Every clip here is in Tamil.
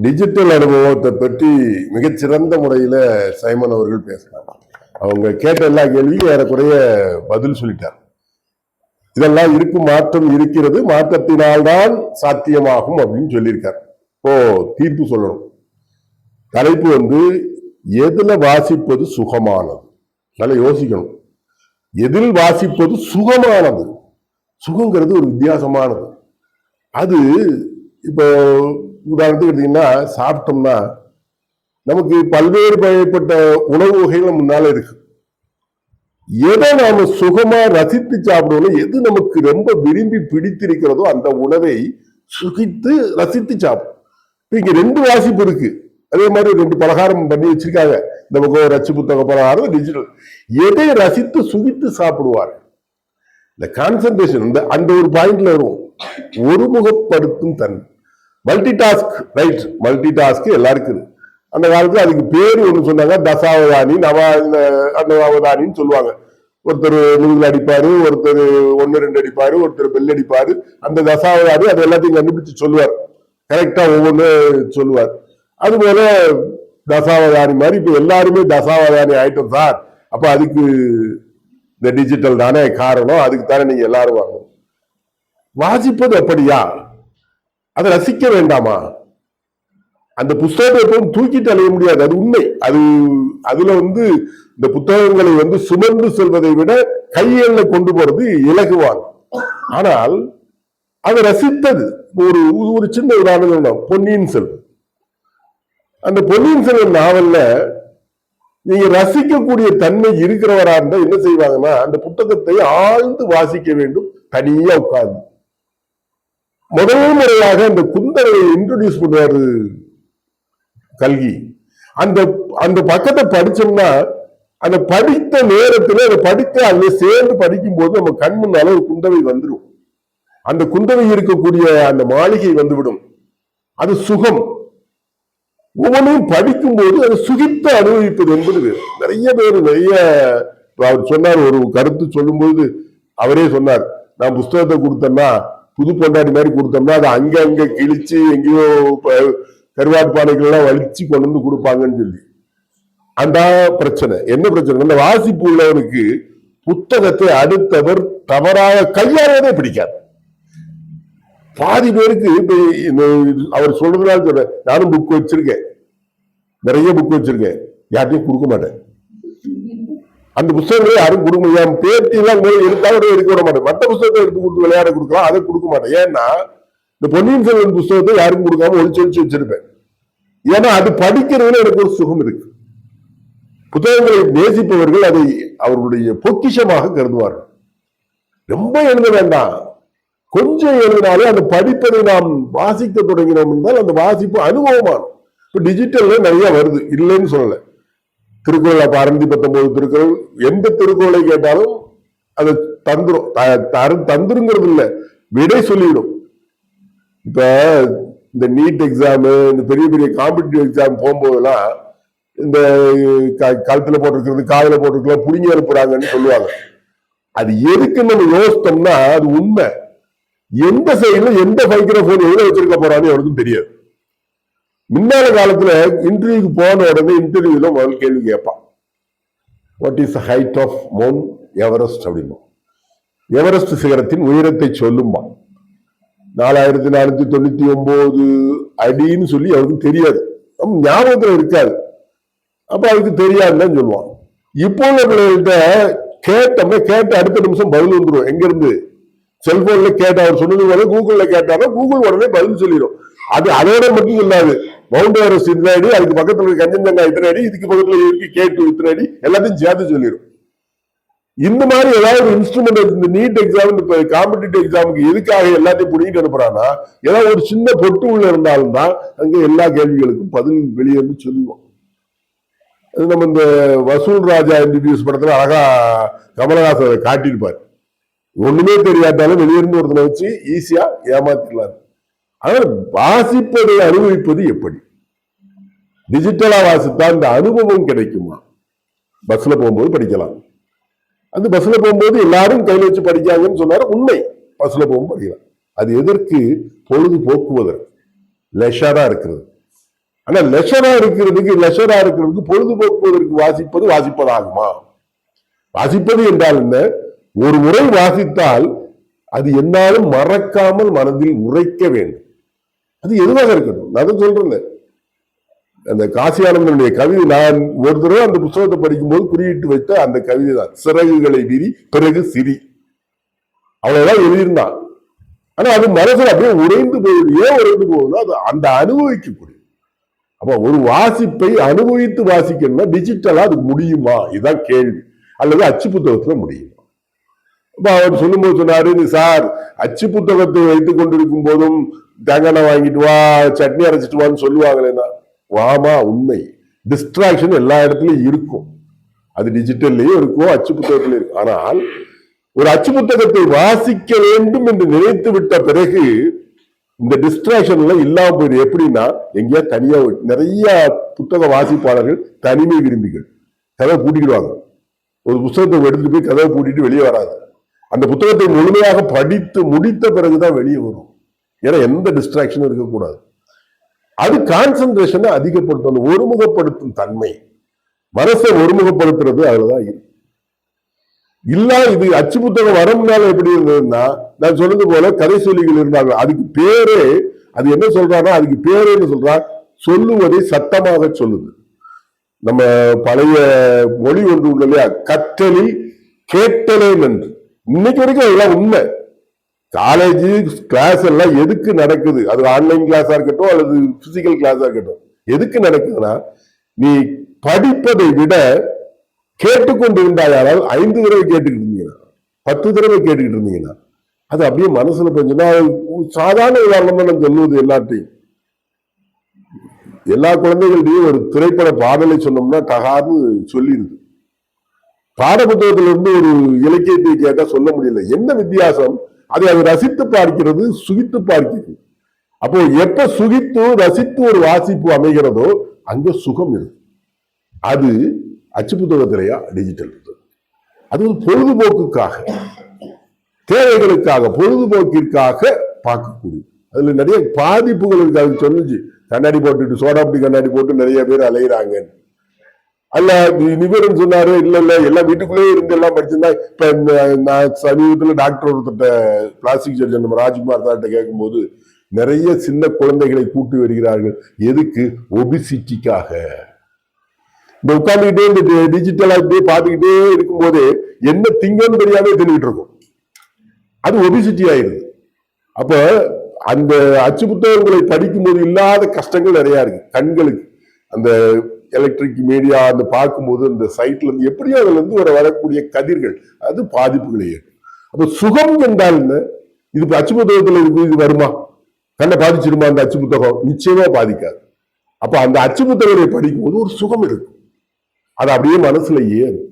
டிஜிட்டல் அனுபவத்தை பற்றி மிகச்சிறந்த முறையில் சைமன் அவர்கள் பேசினாங்க அவங்க கேட்ட எல்லா கேள்வியும் ஏறக்குறைய பதில் சொல்லிட்டார். இதெல்லாம் இருக்கு மாற்றம் இருக்கிறது மாற்றத்தினால்தான் சாத்தியமாகும் அப்படின்னு சொல்லியிருக்கார். இப்போ தீர்ப்பு சொல்லணும். தலைப்பு வந்து எதுல வாசிப்பது சுகமானது? நல்லா யோசிக்கணும். எதில் வாசிப்பது சுகமானது? சுகங்கிறது ஒரு வித்தியாசமானது. அது இப்போ உதாரணத்துக்கு எடுத்தீங்கன்னா சாப்பிட்டோம்னா நமக்கு பல்வேறு வகைப்பட்ட உணவு வகைகள் முன்னால இருக்கு. எதை நாம சுகமா ரசித்து சாப்பிடுவோம் எது நமக்கு ரொம்ப விரும்பி பிடித்திருக்கிறதோ அந்த உணவை சுகித்து ரசித்து சாப்பிடும் இங்க ரெண்டு வாசிப்பு இருக்கு. அதே மாதிரி ரெண்டு பலகாரம் பண்ணி வச்சிருக்காங்க. இந்த பக்கம் ரச்சு புத்தக பலகாரம் டிஜிட்டல் எதை ரசித்து சுகித்து சாப்பிடுவார்? இந்த கான்சன்ட்ரேஷன் இந்த அந்த ஒரு பாயிண்ட்ல வரும் ஒருமுகப்படுத்தும் தன்மை. Multi task right multi task எல்லாருக்கும். அந்த காலத்துல அதுக்கு பேர் ஒன்று சொன்னாங்க. தசாவதானி நவா அன்னவாவதானின்னு சொல்லுவாங்க. ஒருத்தர் முதுகுல அடிப்பாரு ஒருத்தர் ஒன்று ரெண்டு அடிப்பாரு ஒருத்தர் பெல் அடிப்பாரு. அந்த தசாவதானி அது எல்லாத்தையும் கண்டுபிடிச்சு சொல்லுவார். கரெக்டா ஒவ்வொன்று சொல்லுவார். அதுபோல தசாவதானி மாதிரி இப்போ எல்லாருமே தசாவதானி ஆயிட்டோம் சார் அப்போ அதுக்கு இந்த டிஜிட்டல் தானே காரணம். அதுக்கு தானே நீங்க எல்லாரும் வாங்கணும். வாசிப்பது அப்படியா? அதை ரசிக்க வேண்டாமா? அந்த புஸ்தகத்தை எப்பவும் தூக்கிட்டு அலைய முடியாது. அது உண்மை. அது அதுல வந்து இந்த புத்தகங்களை வந்து சுமந்து செல்வதை விட கையெல்ல கொண்டு போறது இலகுவான். ஆனால் அதை ரசித்தது ஒரு ஒரு சின்ன உதாரணம் பொன்னியின் செல்வன். அந்த பொன்னியின் செல்வன் நாவல்ல நீங்க ரசிக்கக்கூடிய தன்மை இருக்கிறவரா இருந்தா என்ன செய்வாங்கன்னா அந்த புத்தகத்தை ஆழ்ந்து வாசிக்க வேண்டும் தனியா உட்கார்ந்து. முதல் முறையாக அந்த குந்தரை இன்ட்ரடியூஸ் பண்ணுவாரு கல்கி. அந்த அந்த பக்கத்தை படிச்சோம்னா அந்த படித்த நேரத்துல அதை படித்து அதுல சேர்ந்து படிக்கும் போது நம்ம கண் முன்னால ஒரு குந்தவை வந்துடும் அந்த குந்தவை இருக்கக்கூடிய அந்த மாளிகை வந்துவிடும். அது சுகம். ஒவ்வொன்றையும் படிக்கும் போது அதை சுகித்து அனுபவிப்பது என்பது நிறைய பேர் நிறைய அவர் சொன்னார் ஒரு கருத்து சொல்லும்போது அவரே சொன்னார் நான் புஸ்தகத்தை கொடுத்தேன்னா புது பொண்டாடி மாதிரி கொடுத்தோம்னா அதை அங்க அங்க கிழிச்சு எங்கேயோ ப- கருவாட்டு பானைகள்லாம் வலிச்சு கொண்டு வந்து கொடுப்பாங்கன்னு சொல்லி. அந்த பிரச்சனை. என்ன பிரச்சனை? இந்த வாசிப்பு உள்ளவனுக்கு புத்தகத்தை அடுத்தவர் தவறாக கையாளவே பிடிக்காது. பாதி பேருக்கு அவர் சொல்றதுனால சொல்றேன். நானும் புக் வச்சிருக்கேன். நிறைய புக் வச்சிருக்கேன். யார்ட்டையும் கொடுக்க மாட்டேன். அந்த புத்தகங்களே யாரும் கொடுக்க முடியாது. என் பேட்டி எல்லாம் எடுத்தாலும் எடுக்க விட மாட்டேன். மற்ற புத்தகத்தை எடுத்து கொடுத்து விளையாட கொடுக்கலாம். அதை கொடுக்க மாட்டேன். ஏன்னா இந்த பொன்னியின் செல்வன் புத்தகத்தை யாருக்கும் கொடுக்காம ஒழிச்சு ஒழிச்சு வச்சிருப்பேன். ஏன்னா அது படிக்கிறதுல எனக்கு ஒரு சுகம் இருக்கு. புத்தகங்களை நேசிப்பவர்கள் அதை அவர்களுடைய பொக்கிஷமாக கருதுவார்கள். ரொம்ப எழுத வேண்டாம். கொஞ்சம் எழுதினாலே அந்த படிப்பதை நாம் வாசிக்க தொடங்கினோம் என்றால் அந்த வாசிப்பு அனுபவமானோம் இப்ப டிஜிட்டல்ல நிறைய வருது. இல்லைன்னு சொல்லலை. திருக்குறள் பாரந்தி பத்தொன்பது திருக்குறள். எந்த திருக்குறளை கேட்டாலும் அது தந்துரும். த- தரு- தந்துருங்கிறது இல்ல விடை சொல்லிவிடும் இப்ப இந்த நீட் எக்ஸாமு இந்த பெரிய பெரிய காம்படிட்டிவ் எக்ஸாம் போகும்போதெல்லாம் இந்த க- கழுத்துல போட்டிருக்கிறது காதுல போட்டிருக்கலாம் புடுங்கி அனுப்புறாங்கன்னு சொல்லுவாங்க. அது எதுக்கு நம்ம யோசித்தோம்னா அது உண்மை. எந்த சைடுல எந்த மைக்ரோஃபோன் எதுல வச்சிருக்க போறான்னு எவருக்கும் தெரியாது. முன்னால காலத்துல இன்டர்வியூக்கு போன உடனே இன்டர்வியூல முதல் கேள்வி கேட்பான். What is height of mount Everest அப்படிமா எவரெஸ்ட் சிகரத்தின் உயரத்தை சொல்லுமா நாலாயிரத்தி நானூத்தி தொண்ணூத்தி ஒன்பது அடின்னு சொல்லி அவருக்கு தெரியாது. ஞாபகத்துல இருக்காது. அப்ப அவருக்கு தெரியாதுன்னு சொல்லுவான். இப்போ உள்ள பிள்ளைகள்கிட்ட கேட்டோம்னா கேட்ட அடுத்த நிமிஷம் பதில் வந்துடும் எங்க இருந்து செல்போன்ல கேட்டா அவர் சொன்னது போல கூகுள்ல கேட்டாலும் கூகுள் உடனே பதில் சொல்லிடும் அது அதோட மட்டும் இல்லாது மவுண்ட் எவரெஸ்ட் இத்தனை அடி அதுக்கு பக்கத்துல இருக்க கஞ்சன்ஜங்கா இத்தனை அடி இதுக்கு பக்கத்துல இருக்கு கேட்டு இத்தனை அடி எல்லாத்தையும் சேர்த்து சொல்லிடும் இந்த மாதிரி ஏதாவது ஒரு இன்ஸ்ட்ருமெண்ட் இந்த நீட் எக்ஸாம் இந்த காம்படிட்டிவ் எக்ஸாமுக்கு எதுக்காக எல்லாத்தையும் பிடிக்கிட்டு அனுப்புறான்னா ஏதாவது ஒரு சின்ன பொட்டு உள்ள இருந்தாலும் தான் அங்கே எல்லா கேள்விகளுக்கும் பதில் வெளியே வந்து சொல்லுவோம். அது நம்ம இந்த வசூல் ராஜா இன்ட்ரடியூஸ் படத்துல அழகா கமலஹாசன் காட்டியிருப்பார். ஒண்ணுமே தெரியாட்டாலும் வெளியிருந்து ஒருத்தனை வச்சு ஈஸியா ஏமாத்திக்கலாம் அதனால் வாசிப்பதை அனுபவிப்பது எப்படி? டிஜிட்டலா வாசித்தா இந்த அனுபவம் கிடைக்குமா? பஸ்ல போகும்போது படிக்கலாம். அந்த பஸ்ல போகும்போது எல்லாரும் கையில் வச்சு படிக்காங்கன்னு சொன்னாரு உண்மை. பஸ்ல போகும்போது படிக்கலாம். அது எதற்கு? பொழுது போக்குவதற்கு. லெஷரா இருக்கிறது. ஆனா லெஷரா இருக்கிறதுக்கு லெஷரா இருக்கிறதுக்கு பொழுதுபோக்குவதற்கு வாசிப்பது வாசிப்பதாகுமா? வாசிப்பது என்றால் என்ன? ஒரு முறை வாசித்தால் அது என்னாலும் மறக்காமல் மனதில் உரைக்க வேண்டும். அது எதுவாக இருக்கட்டும். நான் தான் சொல்றேன். அந்த காசியானந்தனுடைய கவிதை நான் ஒரு தடவை அந்த புத்தகத்தை படிக்கும்போது குறியிட்டு வைத்த அந்த கவிதை தான். சிறகுகளை விரி பிறகு சிரி. அவ்வளவுதான் எழுதியிருந்தான். ஆனா அது மனசுல அப்படியே உறைந்து போகுது ஏன் உறைந்து போகுதுன்னா அது அந்த அனுபவிக்கக்கூடிய அப்ப ஒரு வாசிப்பை அனுபவித்து வாசிக்கணும்னா டிஜிட்டலா அது முடியுமா? இதுதான் கேள்வி. அல்லது அச்சு புத்தகத்துல முடியுமா? அப்ப அவர் சொல்லும்போது சொன்னாரு "இது சார் அச்சு புத்தகத்தை வைத்துக் கொண்டிருக்கும் போதும் தேங்காய் வாங்கிட்டு வா சட்னி அரைச்சிட்டு வான்னு சொல்லுவாங்களேன்னா வாமா உண்மை. டிஸ்ட்ராக்ஷன் எல்லா இடத்துலயும் இருக்கும். அது டிஜிட்டல்லயும் இருக்கும் அச்சு புத்தகத்திலையும் இருக்கும் ஆனால் ஒரு அச்சு புத்தகத்தை வாசிக்க வேண்டும் என்று நினைத்து விட்ட பிறகு இந்த டிஸ்ட்ராக்ஷன் எல்லாம் இல்லாம போயிடு எப்படின்னா எங்கேயா தனியா நிறைய புத்தக வாசிப்பாளர்கள் தனிமை விரும்பிகள். கதவை பூட்டிக்கிடுவாங்க. ஒரு புத்தகத்தை எடுத்துட்டு போய் கதவை பூட்டிட்டு வெளியே வராது. அந்த புத்தகத்தை முழுமையாக படித்து முடித்த பிறகுதான் வெளியே வரும். ஏன்னா எந்த டிஸ்ட்ராக்ஷனும் இருக்கக்கூடாது. அது கான்சென்ட்ரேஷனை அதிகப்படுத்தும் அந்த ஒருமுகப்படுத்தும் தன்மை. மனசை ஒருமுகப்படுத்துறது அதுலதான் இருக்கு இல்ல இது அச்சு புத்தகம் வரம்னால எப்படி இருந்ததுன்னா நான் சொன்னது போல கதை சொல்லிகள் இருந்தாங்க. அதுக்கு பேரே அது என்ன சொல்றான்னா அதுக்கு பேரே சொல்றா? சொல்லுவதை சத்தமாக சொல்லுது. நம்ம பழைய மொழி ஒன்று உள்ள இல்லையா? கற்றலில் கேட்டலே நன்று. இன்னைக்கு வரைக்கும் அதெல்லாம் உண்மை. காலேஜ் கிளாஸ் எல்லாம் எதுக்கு நடக்குது? அது ஆன்லைன் கிளாஸா இருக்கட்டும் அல்லது பிசிக்கல் கிளாஸா இருக்கட்டும். எதுக்கு நடக்குதுன்னா நீ படிப்பதை விட கேட்டுக்கொண்டு இருந்தாயால் ஐந்து தடவை கேட்டுக்கிட்டு இருந்தீங்கன்னா பத்து தடவை கேட்டுக்கிட்டு இருந்தீங்கன்னா அது அப்படியே மனசுல கொஞ்சம் சாதாரண உதாரணமா நம்ம சொல்லுவது எல்லாத்தையும் எல்லா குழந்தைகள்டையும் ஒரு திரைப்பட பாடலை சொன்னோம்னா தகாது சொல்லிடுது. பாட ஒரு இலக்கியத்தை கேட்டால் சொல்ல முடியல. என்ன வித்தியாசம்? அதை அது ரசித்து பார்க்கிறது சுகித்து பார்க்கிறது. அப்போ எப்ப சுகித்து ரசித்து ஒரு வாசிப்பு அமைகிறதோ அங்க சுகம் இருக்கு. அது அச்சு புத்தகத்திலேயா? டிஜிட்டல் புத்தகம். அது ஒரு பொழுதுபோக்குக்காக தேவைகளுக்காக பொழுதுபோக்கிற்காக பார்க்கக்கூடிய அதுல நிறைய பாதிப்புகள் இருக்கு. அது சொல்லுச்சு கண்ணாடி போட்டுட்டு சோடாப்படி கண்ணாடி போட்டு நிறைய பேர் அலையிறாங்கன்னு. அல்ல நி- நிபுணன் சொன்னாரு இல்ல இல்ல எல்லாம் வீட்டுக்குள்ளேயே இருந்து எல்லாம் படிச்சிருந்தா இப்ப இந்த நான் சமீபத்துல டாக்டர் ஒருத்தட்ட பிளாஸ்டிக் சர்ஜன் நம்ம ராஜ்குமார் சார்கிட்ட கேட்கும்போது நிறைய சின்ன குழந்தைகளை கூட்டி வருகிறார்கள். எதுக்கு? ஒபிசிட்டிக்காக இந்த உட்காந்துக்கிட்டே இந்த டிஜிட்டலா இப்படியே பார்த்துக்கிட்டே இருக்கும்போது என்ன திங்கன்னு தெரியாம தின்னுட்டு இருக்கும். அது ஒபிசிட்டி ஆயிருது அப்ப அந்த அச்சு புத்தகங்களை படிக்கும்போது இல்லாத கஷ்டங்கள் நிறைய இருக்கு. கண்களுக்கு. அந்த எலக்ட்ரிக் மீடியா அந்த பார்க்கும்போது அந்த சைட்ல இருந்து எப்படியோ அதுல இருந்து வர வரக்கூடிய கதிர்கள் அது பாதிப்புகளை ஏற்படும் அப்ப சுகம் என்றால் என்ன? இது இப்ப அச்சு புத்தகத்துல இருக்கு இது வருமா? கண்ணை பாதிச்சிருமா அந்த அச்சு புத்தகம் நிச்சயமா பாதிக்காது. அப்ப அந்த அச்சு புத்தகத்தை படிக்கும்போது ஒரு சுகம் இருக்கும். அது அப்படியே மனசுல ஏறும்.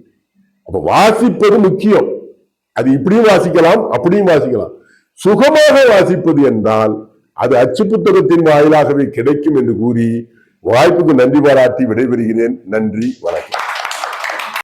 அப்ப வாசிப்பது முக்கியம். அது இப்படியும் வாசிக்கலாம் அப்படியும் வாசிக்கலாம். சுகமாக வாசிப்பது என்றால் அது அச்சு புத்தகத்தின் வாயிலாகவே கிடைக்கும் என்று கூறி வாய்ப்புக்கு நன்றி பாராட்டி விடைபெறுகிறேன். நன்றி வணக்கம்.